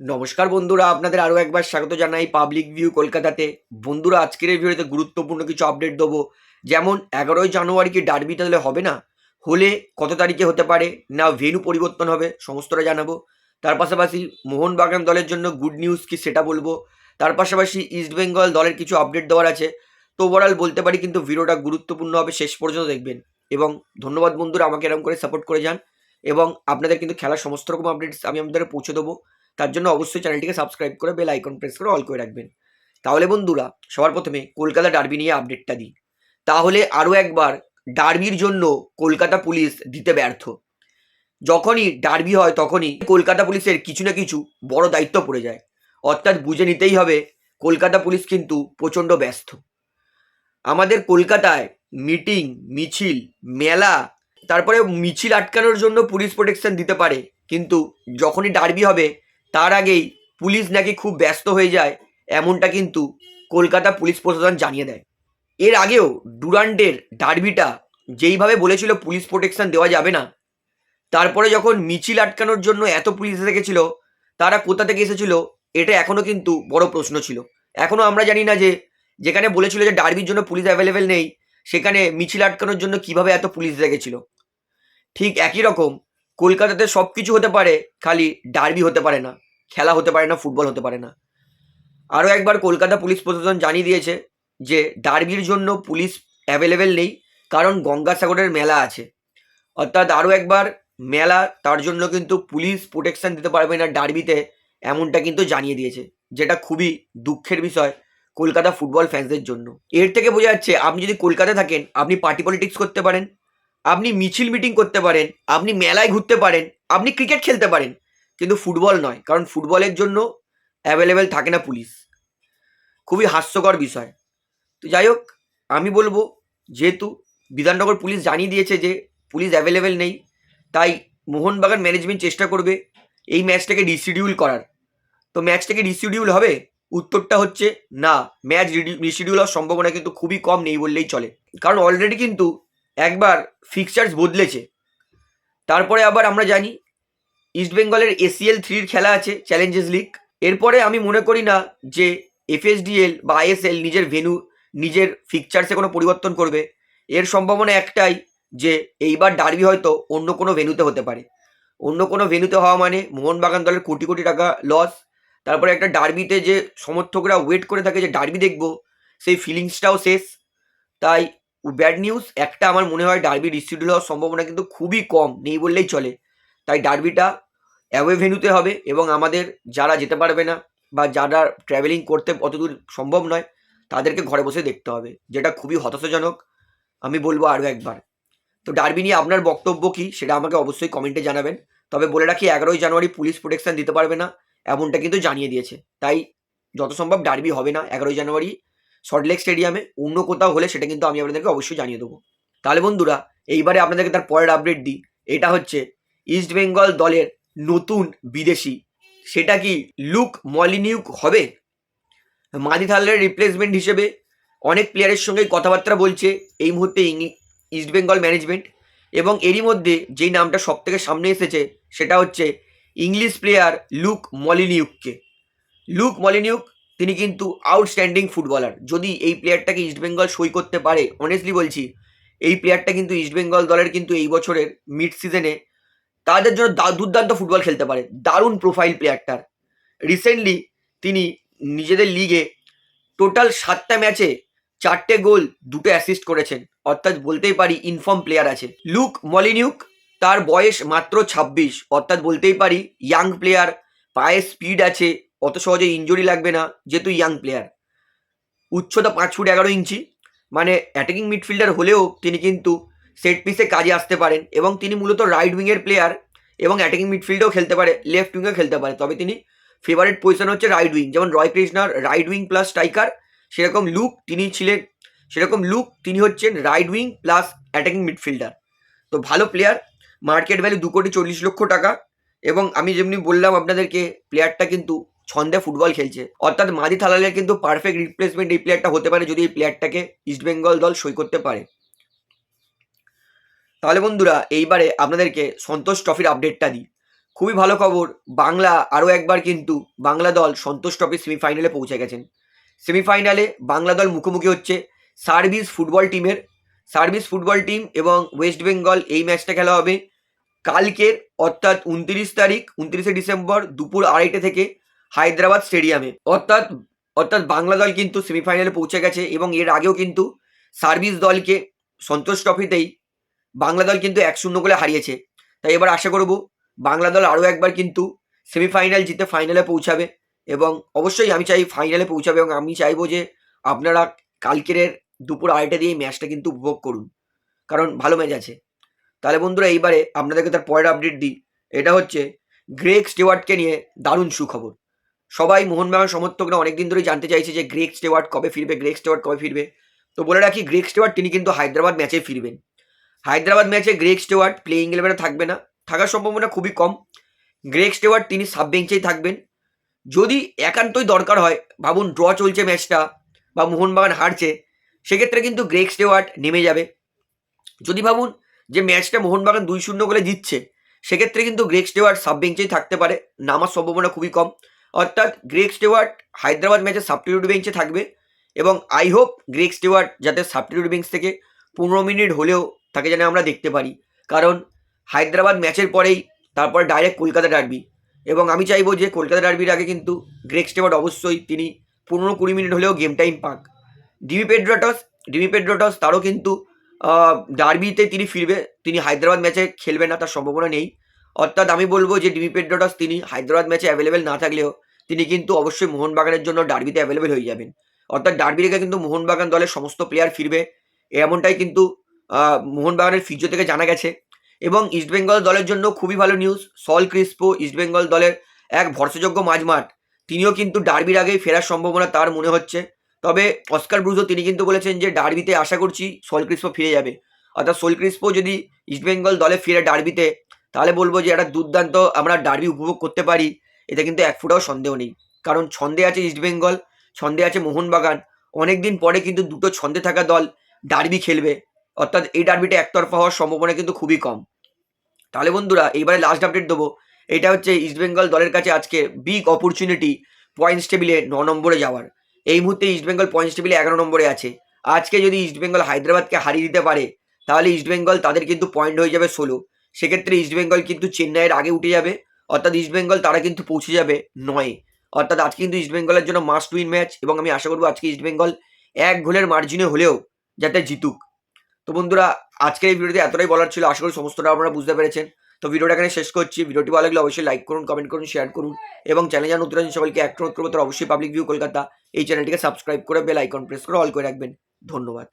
নমস্কার বন্ধুরা, আপনাদের আরও একবার স্বাগত জানাই পাবলিক ভিউ কলকাতাতে। বন্ধুরা, আজকের এই ভিডিওতে গুরুত্বপূর্ণ কিছু আপডেট দেবো। যেমন, এগারোই জানুয়ারি কি ডার্বি তাহলে হবে না? হলে কত তারিখে হতে পারে? না ভেনু পরিবর্তন হবে, সমস্তটা জানাব। তার পাশাপাশি মোহনবাগান দলের জন্য গুড নিউজ কি সেটা বলব। তার পাশাপাশি ইস্ট বেঙ্গল দলের কিছু আপডেট দেওয়ার আছে। তো ওভারঅল বলতে পারি কিন্তু ভিডিওটা গুরুত্বপূর্ণ হবে, শেষ পর্যন্ত দেখবেন। এবং ধন্যবাদ বন্ধুরা, আমাকে এরকম করে সাপোর্ট করে যান। এবং আপনাদের কিন্তু খেলার সমস্ত রকম আপডেটস আমি আপনাদের পৌঁছে দেবো। তার জন্য অবশ্যই চ্যানেলটিকে সাবস্ক্রাইব করে বেল আইকন প্রেস করে অল করে রাখবেন। তাহলে বন্ধুরা, সবার প্রথমে কলকাতা ডার্বি নিয়ে আপডেটটা দিই। তাহলে আরও একবার ডার্বির জন্য কলকাতা পুলিশ দিতে ব্যর্থ। যখনই ডার্বি হয় তখনই কলকাতা পুলিশের কিছু না কিছু বড় দায়িত্ব পড়ে যায়। অর্থাৎ বুঝে নিতেই হবে, কলকাতা পুলিশ কিন্তু প্রচণ্ড ব্যস্ত। আমাদের কলকাতায় মিটিং মিছিল, মেলা তারপরে মিছিল আটকানোর জন্য পুলিশ প্রোটেকশন দিতে পারে। কিন্তু যখনই ডার্বি হবে তার আগেই পুলিশ নাকি খুব ব্যস্ত হয়ে যায়, এমনটা কিন্তু কলকাতা পুলিশ প্রশাসন জানিয়ে দেয়। এর আগেও ডুরান্ডের ডার্বিটা যেইভাবে বলেছিল পুলিশ প্রোটেকশন দেওয়া যাবে না, তারপরে যখন মিছিল আটকানোর জন্য এত পুলিশ এসে তারা কোথা থেকে এসেছিল, এটা এখনও কিন্তু বড় প্রশ্ন ছিল। এখনও আমরা জানি না যে, যেখানে বলেছিল যে ডার্বির জন্য পুলিশ অ্যাভেলেবেল নেই, সেখানে মিছিল আটকানোর জন্য কীভাবে এত পুলিশ এসে ঠিক একই রকম কলকাতাতে সব কিছু হতে পারে, খালি ডার্বি হতে পারে না, খেলা হতে পারে না ফুটবল হতে পারে না। আরও একবার কলকাতা পুলিশ প্রশাসন জানিয়ে দিয়েছে যে ডার্বির জন্য পুলিশ অ্যাভেলেবেল নেই, কারণ গঙ্গাসাগরের মেলা আছে। অর্থাৎ আরও একবার মেলা তার জন্য কিন্তু পুলিশ প্রোটেকশান দিতে পারবে না ডার্বিতে এমনটা কিন্তু জানিয়ে দিয়েছে, যেটা খুবই দুঃখের বিষয় কলকাতা ফুটবল ফ্যান্সদের জন্য। এর থেকে বোঝা যাচ্ছে, আপনি যদি কলকাতায় থাকেন, আপনি পার্টি পলিটিক্স করতে পারেন আপনি মিছিল মিটিং করতে পারেন, আপনি মেলায় ঘুরতে পারেন, আপনি ক্রিকেট খেলতে পারেন, কিন্তু ফুটবল নয়, কারণ ফুটবলের জন্য অ্যাভেলেবেল থাকে না পুলিশ খুবই হাস্যকর বিষয়। তো যাই হোক, আমি বলব, যেহেতু বিধাননগর পুলিশ জানিয়ে দিয়েছে যে পুলিশ অ্যাভেলেবেল নেই, তাই মোহনবাগান ম্যানেজমেন্ট চেষ্টা করবে এই ম্যাচটাকে রিশিডিউল করার। তো ম্যাচটাকে রিশিডিউল হবে? উত্তরটা হচ্ছে না। ম্যাচ রিশিডিউল হওয়ার সম্ভাবনা কিন্তু খুবই কম নেই বললেই চলে। কারণ অলরেডি কিন্তু একবার ফিক্সচার্স বদলেছে। তারপরে আবার আমরা জানি ইস্টবেঙ্গলের এসিএল থ্রির খেলা আছে চ্যালেঞ্জেস লিগ এরপরে আমি মনে করি না যে এফএসডিএল বা আইএসএল নিজের ভেনু নিজের ফিকচার্সে কোনো পরিবর্তন করবে। এর সম্ভাবনা একটাই যে এইবার ডার্বি হয়তো অন্য কোনো ভেনুতে হতে পারে। অন্য কোনো ভেনুতে হওয়া মানে মোহনবাগান দলের কোটি কোটি টাকা লস তারপরে একটা ডার্বিতে যে সমর্থকরা ওয়েট করে থাকে যে ডার্বি দেখব, সেই ফিলিংসটাও শেষ। তাই ব্যাড নিউজ একটা আমার মনে হয় ডার্বি ডিস্ট্রিবিউট হওয়ার সম্ভাবনা কিন্তু খুবই কম, নেই বললেই চলে। তাই ডার্বিটা অ্যাওয়ে ভেনুতে হবে এবং আমাদের যারা যেতে পারবে না বা যারা ট্রাভেলিং করতে অতদূর সম্ভব নয়, তাদেরকে ঘরে বসে দেখতে হবে, যেটা খুবই হতাশাজনক, আমি বলব আরও একবার। তো ডার্বি নিয়ে আপনার বক্তব্য কী, সেটা আমাকে অবশ্যই কমেন্টে জানাবেন। তবে বলে রাখি, এগারোই জানুয়ারি পুলিশ প্রোটেকশন দিতে পারবে না, এমনটা কিন্তু জানিয়ে দিয়েছে। তাই যত সম্ভব ডার্বি হবে না, এগারোই জানুয়ারি সল্টলেক স্টেডিয়ামে অন্য কোথাও হলে সেটা কিন্তু আমি আপনাদেরকে অবশ্যই জানিয়ে দেবো। তাহলে বন্ধুরা, এইবারে আপনাদেরকে তার পরের আপডেট দিই। এটা হচ্ছে ইস্ট বেঙ্গল দলের নতুন বিদেশি। সেটা কি লুক মলিনিউক হবে? মাদি থালের রিপ্লেসমেন্ট হিসেবে অনেক প্লেয়ারের সঙ্গে কথাবার্তা বলছে এই মুহূর্তে ইস্ট বেঙ্গল ম্যানেজমেন্ট এবং এরই মধ্যে যেই নামটা সব থেকে সামনে এসেছে, সেটা হচ্ছে ইংলিশ প্লেয়ার লুক মলিনিউককে লুক মলিনিউক তিনি কিন্তু আউটস্ট্যান্ডিং ফুটবলার যদি এই প্লেয়ারটাকে ইস্টবেঙ্গল সই করতে পারে অনেস্টলি বলছি, এই প্লেয়ারটা কিন্তু ইস্টবেঙ্গল দলের কিন্তু এই বছরের মিড সিজনে তাদের জন্য দুর্দান্ত ফুটবল খেলতে পারে। দারুণ প্রোফাইল প্লেয়ারটার রিসেন্টলি তিনি নিজেদের লিগে টোটাল সাতটা ম্যাচে চারটে গোল, দুটো অ্যাসিস্ট করেছেন। অর্থাৎ বলতেই পারি ইনফর্ম প্লেয়ার আছে। লুক মলিনিউক তার বয়স মাত্র ছাব্বিশ। অর্থাৎ বলতেই পারি ইয়াং প্লেয়ার পায়ে স্পিড আছে অত সহজে ইঞ্জুরি লাগবে না যেহেতু ইয়াং প্লেয়ার উচ্চতা পাঁচ ফুট এগারো ইঞ্চি মানে অ্যাটাকিং মিডফিল্ডার হলেও তিনি কিন্তু সেট পিসে কাজে আসতে পারেন এবং তিনি মূলত রাইট উইংয়ের প্লেয়ার এবং অ্যাটাকিং মিডফিল্ডেও খেলতে পারে লেফট উইংয়েও খেলতে পারে। তবে তিনি ফেভারিট পজিশন হচ্ছে রাইট উইং যেমন রয় কৃষ্ণার রাইট উইং প্লাস স্ট্রাইকার সেরকম লুক তিনি ছিলেন, সেরকম লুক তিনি হচ্ছেন right wing plus attacking midfielder তো ভালো প্লেয়ার মার্কেট ভ্যালু দু কোটি চল্লিশ লক্ষ টাকা এবং আমি যেমনি বললাম আপনাদেরকে প্লেয়ারটা কিন্তু ছন্দে ফুটবল খেলছে। অর্থাৎ মাদি থালালের কিন্তু পারফেক্ট রিপ্লেসমেন্ট এই প্লেয়ারটা হতে পারে যদি এই প্লেয়ারটাকে ইস্টবেঙ্গল দল সই করতে পারে। তাহলে বন্ধুরা, এইবারে আপনাদেরকে সন্তোষ ট্রফির আপডেটটা দিই। খুবই ভালো খবর, বাংলা আরও একবার কিন্তু বাংলা দল সন্তোষ ট্রফি সেমিফাইনালে পৌঁছে গেছেন। সেমিফাইনালে বাংলা দল মুখোমুখি হচ্ছে সার্ভিস ফুটবল টিমের সার্ভিস ফুটবল টিম এবং ওয়েস্ট বেঙ্গল এই ম্যাচটা খেলা হবে। কালকের, অর্থাৎ উনত্রিশ তারিখ, উনত্রিশে ডিসেম্বর দুপুর আড়াইটে থেকে হায়দ্রাবাদ স্টেডিয়ামে। অর্থাৎ অর্থাৎ বাংলা দল কিন্তু সেমিফাইনালে পৌঁছে গেছে এবং এর আগেও কিন্তু সার্ভিস দলকে সন্তোষ ট্রফিতেই বাংলা দল কিন্তু এক শূন্য গোলে হারিয়েছে। তাই এবার আশা করব বাংলা দল আরও একবার কিন্তু সেমিফাইনাল জিতে ফাইনালে পৌঁছাবে এবং অবশ্যই আমি চাই ফাইনালে পৌঁছাবে এবং আমি চাইব যে আপনারা কালকের দুপুর আড়াইটা দিয়ে এই ম্যাচটা কিন্তু উপভোগ করুন। কারণ ভালো ম্যাচ আছে। তাহলে বন্ধুরা, এইবারে আপনাদেরকে তার পরের আপডেট দিই। এটা হচ্ছে গ্রেগ স্টেওয়ার্টকে নিয়ে দারুণ সুখবর। সবাই মোহনবাগান সমর্থকরা অনেকদিন ধরেই জানতে চাইছে যে গ্রেগ স্টেওয়ার্ট কবে ফিরবে, গ্রেগ স্টেওয়ার্ট কবে ফিরবে। তো বলে রাখি, গ্রেগ স্টেওয়ার্ট তিনি কিন্তু হায়দ্রাবাদ ম্যাচে ফিরবেন। হায়দ্রাবাদ ম্যাচে গ্রেগ স্টেওয়ার্ট প্লেইং ইলেভেনে থাকবে না। থাকার সম্ভাবনা খুবই কম। গ্রেগ স্টেওয়ার্ট তিনি সাব বেঞ্চেই থাকবেন। যদি একান্তই দরকার হয়, ভাবুন ড্র চলছে ম্যাচটা বা মোহনবাগান হারছে, সেক্ষেত্রে কিন্তু গ্রেগ স্টেওয়ার্ট নেমে যাবে। যদি ভাবুন যে ম্যাচটা মোহনবাগান দুই শূন্য করে জিতছে, সেক্ষেত্রে কিন্তু গ্রেগ স্টেওয়ার্ট সাব বেঞ্চেই থাকতে পারে। নামার সম্ভাবনা খুবই কম। অর্থাৎ গ্রেগ স্টেওয়ার্ট হায়দ্রাবাদ ম্যাচে সাবস্টিটিউট বেঞ্চে থাকবে এবং আই হোপ গ্রেগ স্টেওয়ার্ট যাতে সাবস্টিটিউট বেঞ্চ থেকে পনেরো মিনিট হলেও তাকে যেন আমরা দেখতে পারি। কারণ হায়দ্রাবাদ ম্যাচের পরেই তারপর ডাইরেক্ট কলকাতা ডার্বি এবং আমি চাইব যে কলকাতা ডার্বির আগে কিন্তু গ্রেগ স্টেওয়ার্ট অবশ্যই তিনি পনেরো কুড়ি মিনিট হলেও গেম টাইম পাক। ডিমি পেড্রোটস ডিমি পেড্রোটস তারও কিন্তু ডার্বিতে তিনি ফিরবে। তিনি হায়দ্রাবাদ ম্যাচে খেলবে না, তার সম্ভাবনা নেই। অর্থাৎ আমি বলব যে ডিমি পেড্রোটস তিনি হায়দ্রাবাদ ম্যাচে অ্যাভেলেবেল না থাকলেও তিনি কিন্তু অবশ্যই মোহনবাগানের জন্য ডার্বিতে অ্যাভেলেবেল হয়ে যাবেন। অর্থাৎ ডার্বি রেখে কিন্তু মোহনবাগান দলের সমস্ত প্লেয়ার ফিরবে। এমনটাই কিন্তু মোহনবাগানের ফিজিও থেকে জানা গেছে। এবং ইস্টবেঙ্গল দলের জন্য খুবই ভালো নিউজ সল ক্রিস্পো ইস্টবেঙ্গল দলের এক ভরসাযোগ্য মাঝমাঠ। তিনিও কিন্তু ডার্বির আগেই ফেরার সম্ভাবনা তার মনে হচ্ছে। তবে অস্কার ব্রুজো তিনি কিন্তু বলেছেন যে ডার্বিতে আশা করছি সল ক্রিস্পো ফিরে যাবে। অর্থাৎ সোল ক্রিস্পো যদি ইস্টবেঙ্গল দলে ফিরে ডার্বিতে তাহলে বলব যে একটা দুর্দান্ত আমরা ডার্বি উপভোগ করতে পারি, এতে কিন্তু এক ফুটাও সন্দেহ নেই। কারণ ছন্দে আছে ইস্টবেঙ্গল ছন্দে আছে মোহনবাগান অনেক দিন পরে কিন্তু দুটো ছন্দে থাকা দল ডার্বি খেলবে। অর্থাৎ এই ডার্বিটা একতরফা হওয়ার সম্ভাবনা কিন্তু খুবই কম। তাহলে বন্ধুরা, এইবারে লাস্ট আপডেট দেবো। এটা হচ্ছে ইস্টবেঙ্গল দলের কাছে আজকে বিগ অপরচুনিটি পয়েন্টস টেবিলে ন নম্বরে যাওয়ার। এই মুহূর্তে ইস্টবেঙ্গল পয়েন্টস টেবিলে এগারো নম্বরে আছে। আজকে যদি ইস্টবেঙ্গল হায়দ্রাবাদকে হারিয়ে দিতে পারে, তাহলে ইস্টবেঙ্গল তাদের কিন্তু পয়েন্ট হয়ে যাবে ষোলো। সেক্ষেত্রে ইস্টবেঙ্গল কিন্তু চেন্নাইয়ের আগে উঠে যাবে। অর্থাৎ ইস্টবেঙ্গল তারা কিন্তু পৌঁছে যাবে নয়ে। অর্থাৎ আজকে কিন্তু ইস্টবেঙ্গলের জন্য মাস্ট উইন ম্যাচ এবং আমি আশা করব আজকে ইস্টবেঙ্গল এক গোলের মার্জিনে হলেও যাতে জিতুক। তো বন্ধুরা, আজকের এই ভিডিওতে এতটাই বলার ছিল। আশা করি সমস্তটা আপনারা বুঝতে পেরেছেন। তো ভিডিওটা এখানে শেষ করছি। ভিডিওটি ভালো লাগলে অবশ্যই লাইক করুন কমেন্ট করুন শেয়ার করুন এবং চ্যানেল জান নতুন সকলকে এক অনুরোধ করব। তারা অবশ্যই পাবলিক ভিউ কলকাতা এই চ্যানেলটিকে সাবস্ক্রাইব করে বেল আইকন প্রেস করে অল করে রাখবেন। ধন্যবাদ।